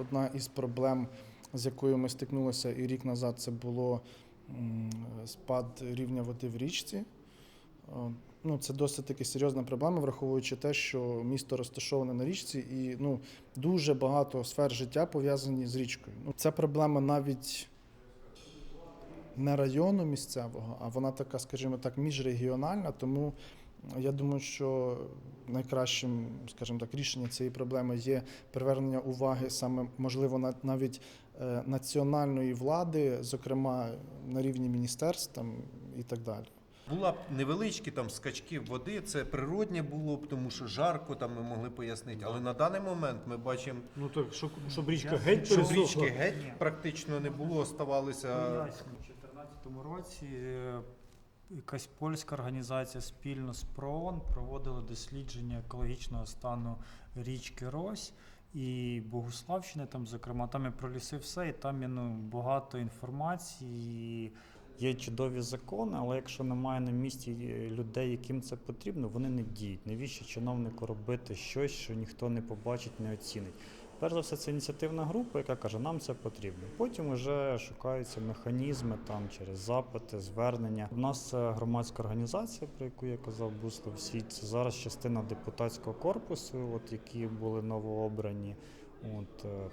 Одна із проблем, з якою ми стикнулися і рік назад, це було спад рівня води в річці. Е, Ну, це досить таки серйозна проблема, враховуючи те, що місто розташоване на річці, і ну, дуже багато сфер життя пов'язані з річкою. Ну, це проблема навіть не району місцевого, а вона така, скажімо так, міжрегіональна. Тому я думаю, що найкращим, скажімо так, рішенням цієї проблеми є привернення уваги саме можливо на- навіть е, національної влади, зокрема на рівні міністерств там, і так далі. Була б невеличкі там скачки води, це природнє було б, тому що жарко там ми могли пояснити. Але на даний момент ми бачимо, Ну так, щоб, щоб річка геть що річки геть практично не було, оставалися. У 2014 році е, якась польська організація спільно з ПРООН проводила дослідження екологічного стану річки Рось і Богуславщини, там, зокрема, там і про ліси все, і там є ну, багато інформації. Є чудові закони, але якщо немає на місці е, людей, яким це потрібно, вони не діють. Навіщо чиновнику робити щось, що ніхто не побачить, не оцінить? Перш за все, це ініціативна група, яка каже, нам це потрібно. Потім вже шукаються механізми там через запити, звернення. У нас це громадська організація, про яку я казав, Буслов всі Це зараз частина депутатського корпусу, от які були новообрані. От, е,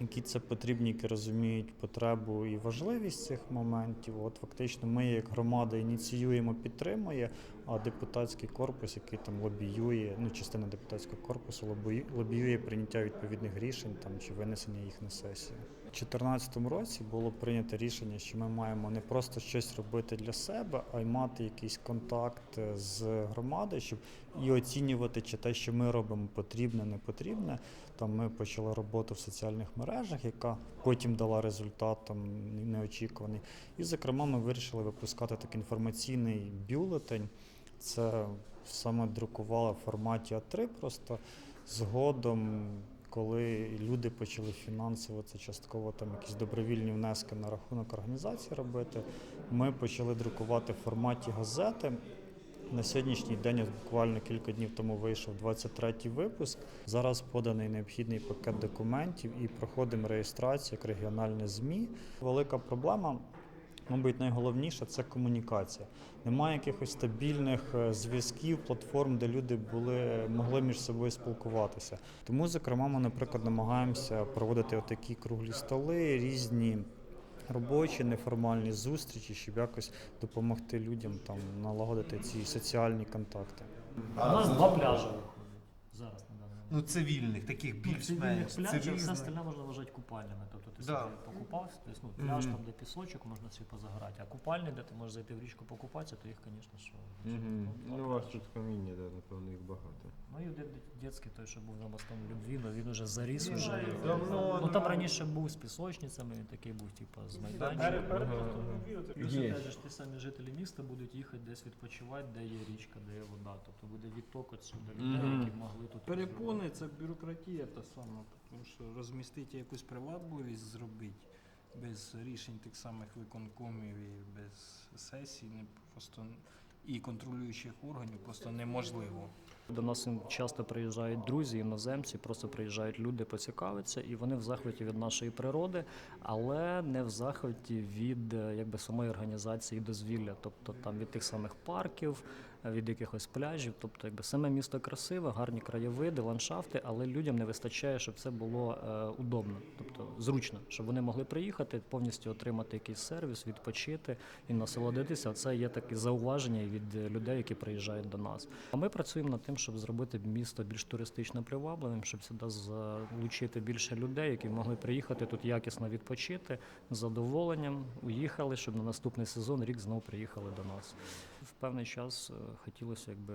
які це потрібні, які розуміють потребу і важливість цих моментів. От фактично ми як громада ініціюємо, підтримує, а депутатський корпус, який там лобіює, ну частина депутатського корпусу лобіює, прийняття відповідних рішень там чи винесення їх на сесію. У 2014 році було прийнято рішення, що ми маємо не просто щось робити для себе, а й мати якийсь контакт з громадою, щоб і оцінювати, чи те, що ми робимо, потрібне, не потрібне. Там ми почали роботу в соціальних мережах, яка потім дала результат там неочікуваний. І, зокрема, ми вирішили випускати такий інформаційний бюлетень. Це саме друкували в форматі А3 просто згодом. Коли люди почали фінансово це частково там якісь добровільні внески на рахунок організації робити, ми почали друкувати в форматі газети. На сьогоднішній день, буквально кілька днів тому вийшов 23-й випуск. Зараз поданий необхідний пакет документів і проходимо реєстрацію як регіональне ЗМІ. Велика проблема. Мабуть, найголовніше це комунікація. Немає якихось стабільних е, зв'язків, платформ, де люди були могли між собою спілкуватися. Тому, зокрема, ми, наприклад, намагаємося проводити отакі круглі столи, різні робочі, неформальні зустрічі, щоб якось допомогти людям там налагодити ці соціальні контакти. У нас два пляжі виходять зараз на даний момент. Ну, цивільних, таких Ну, більш-менш пляжів, все цивільних. остальне можна вважати купальнями. Тобто ти Да. собі покупався, тобто, ну, пляж Мгм. там, де пісочок, можна собі позагорати, а купальні, де ти можеш зайти в річку покупатися, то їх, звісно, що. Мгм. ну, Ну, у вас тут в камінні, да, напевно, їх багато. Ну і дитячий той, що був на мостом любві, ну він уже заріс уже. давно, ну там да. раніше був з пісочницями, він такий був, типу, з майданчиком. ага. Плюс Є. опять же, ж ті самі жителі міста будуть їхати десь відпочивати, де є річка, де є вода. Тобто буде відток отсюди людей, Мгм. які тут. Перепони це бюрократія та сама, тому що розмістити якусь приватбовість зробити без рішень тих самих виконкомів і без сесій не просто і контролюючих органів просто неможливо. До нас часто приїжджають друзі, іноземці, просто приїжджають люди поцікавитися, і вони в захваті від нашої природи, але не в захваті від е, якби самої організації дозвілля, тобто там від тих самих парків, від якихось пляжів. Тобто, якби саме місто красиве, гарні краєвиди, ландшафти, але людям не вистачає, щоб це було е, удобно, тобто зручно, щоб вони могли приїхати, повністю отримати якийсь сервіс, відпочити і насолодитися. Це є таке зауваження від людей, які приїжджають до нас. А ми працюємо над тим, щоб зробити місто більш туристично привабливим, щоб сюди залучити більше людей, які могли приїхати тут якісно відпочити з задоволенням, уїхали, щоб на наступний сезон рік знову приїхали до нас. В певний час е, хотілося, якби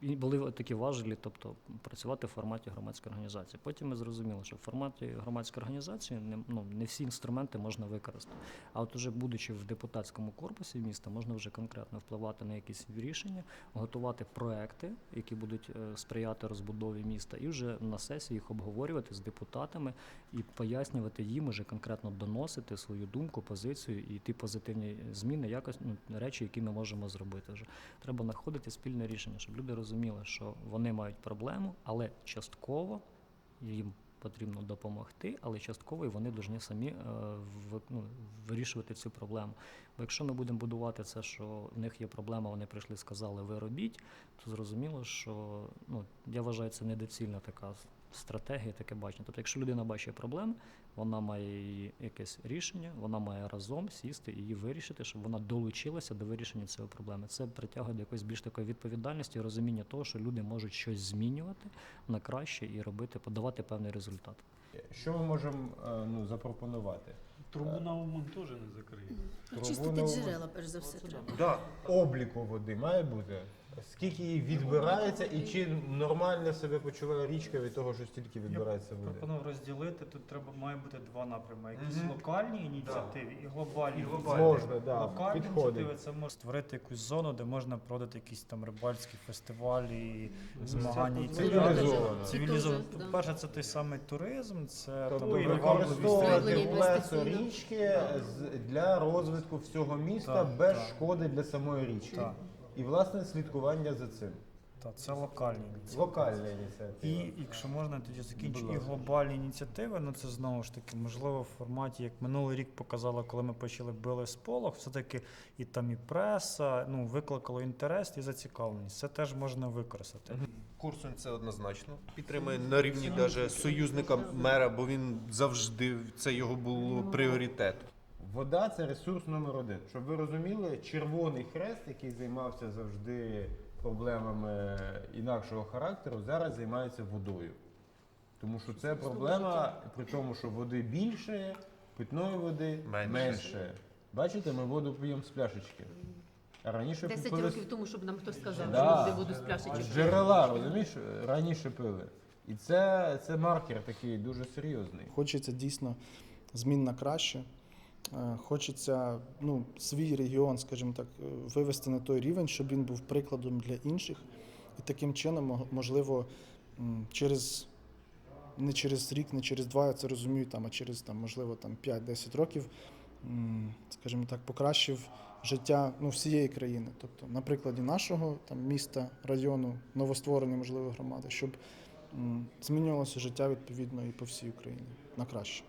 і були такі важелі, тобто працювати в форматі громадської організації. Потім ми зрозуміли, що в форматі громадської організації не, ну, не всі інструменти можна використати. А от уже будучи в депутатському корпусі міста, можна вже конкретно впливати на якісь рішення, готувати проекти, які будуть е, сприяти розбудові міста, і вже на сесії їх обговорювати з депутатами і пояснювати їм, уже конкретно доносити свою думку, позицію і ті позитивні зміни, якось ну, речі, які ми можемо зробити. Вже треба знаходити спільне рішення, щоб люди розуміли, що вони мають проблему, але частково їм потрібно допомогти, але частково і вони повинні самі е, ну, вирішувати цю проблему. Бо якщо ми будемо будувати це, що в них є проблема, вони прийшли, сказали, ви робіть, то зрозуміло, що ну, я вважаю, це недоцільна така стратегія, таке бачення. Тобто, якщо людина бачить проблеми, вона має якесь рішення, вона має разом сісти і її вирішити, щоб вона долучилася до вирішення цієї проблеми. Це притягує до якоїсь більш такої відповідальності, розуміння того, що люди можуть щось змінювати на краще і робити, подавати певний результат. Що ми можемо е, ну, запропонувати? Трубу на умом теж не закриє. Чистити на- джерела, перш за все, треба. Да. Обліку води має бути. Скільки її відбирається і чи нормально себе почуває річка від того, що стільки відбирається води? Пропоную розділити. Тут треба має бути два напрями: якісь Мгм. локальні ініціативи і глобальні. І глобальні. Можна, да, Локальні підходить. ініціативи це може створити якусь зону, де можна проводити якісь там рибальські фестивалі, змагання і Цивілізовано. Цивілізовано. Це теж, да. По-перше, це той самий туризм, це Тобто там використовувати плесо річки з- для розвитку всього міста Так, без так. шкоди для самої річки. Так. І власне слідкування за цим. Та це локальні ініціативи. Локальна ініціатива. І якщо можна, тоді закінчу. І глобальні ініціативи, ну це знову ж таки, можливо, в форматі, як минулий рік показало, коли ми почали били сполох, все-таки і там і преса ну, викликало інтерес і зацікавленість. Це теж можна використати. Курсунь це однозначно. Підтримує на рівні даже союзника мера, бо він завжди це його було пріоритет. Вода це ресурс номер один. Щоб ви розуміли, Червоний Хрест, який займався завжди проблемами інакшого характеру, зараз займається водою. Тому що це проблема, при тому, що води більше, питної води Менше. менше. Бачите, ми воду п'ємо з пляшечки. А раніше Десять пили з- років тому, щоб нам хтось сказав, Да. що люди воду з пляшечок. джерела, розумієш, раніше пили. І це, це маркер такий дуже серйозний. Хочеться дійсно змін на краще. Е, Хочеться ну, свій регіон, скажімо так, е, вивести на той рівень, щоб він був прикладом для інших. І таким чином, можливо, через не через рік, не через два, я це розумію, там, а через там, можливо там, 5-10 років, скажімо так, покращив життя ну, всієї країни. Тобто, на прикладі нашого там, міста, району, новостворення, можливо, громади, щоб змінювалося життя відповідно і по всій Україні на краще.